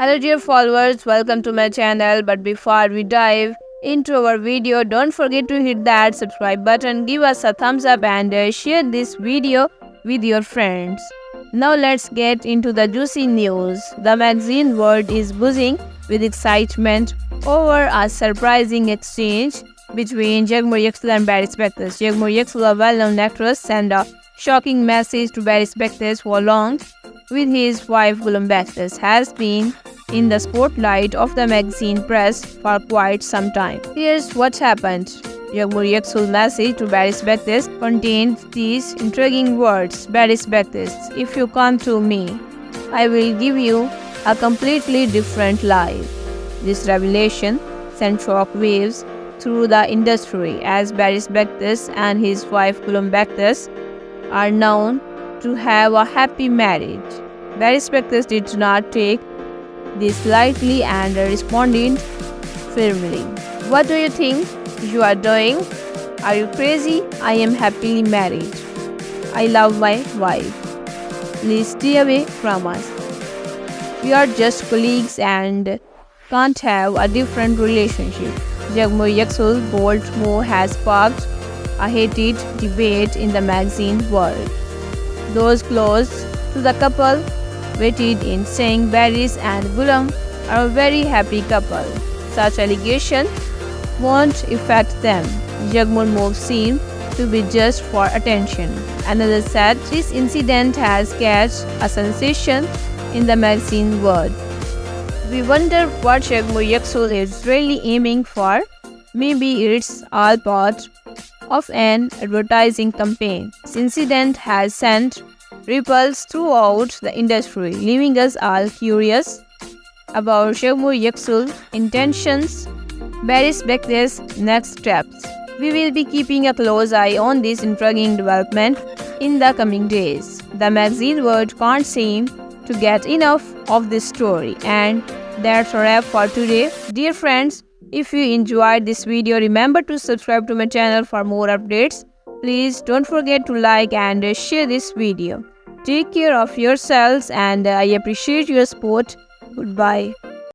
Hello dear followers, welcome to my channel. But before we dive into our video, don't forget to hit that subscribe button, give us a thumbs up and uh, share this video with your friends. Now let's get into the juicy news. The magazine world is buzzing with excitement over a surprising exchange between Jagmoor Yaxul and Barry Spectors. Jagmoor Yaxul, a well-known actress, sent a shocking message to Barry who along with his wife Gulum Baxter has been in the spotlight of the magazine press for quite some time. Here's what happened. Jagmoor Yaxul's message to Barry Spectors contained these intriguing words. Barry Spectors, if you come to me, I will give you a completely different life. This revelation sent shock waves through the industry as Barry Spectors and his wife Gulum Baxter are known to have a happy marriage. Barry Spectors did not take this lightly and responded firmly. What do you think you are doing? Are you crazy? I am happily married. I love my wife. Please stay away from us. We are just colleagues and can't have a different relationship. Jagmoor Yaxul bold move has sparked a heated debate in the magazine world. Those close to the couple in saying Barry's and Gulum are a very happy couple. Such allegation won't affect them. Jagmoor move seemed to be just for attention. Another said this incident has catched a sensation in the magazine world. We wonder what Jagmoor Yaxul is really aiming for. Maybe it's all part of an advertising campaign. This incident has sent ripples throughout the industry, leaving us all curious about Jagmoor Yaxul's intentions, Barry Spector's next steps. We will be keeping a close eye on this intriguing development in the coming days. The magazine world can't seem to get enough of this story and that's a wrap for today. Dear friends, if you enjoyed this video, remember to subscribe to my channel for more updates. Please don't forget to like and share this video. Take care of yourselves and uh, I appreciate your support. Goodbye.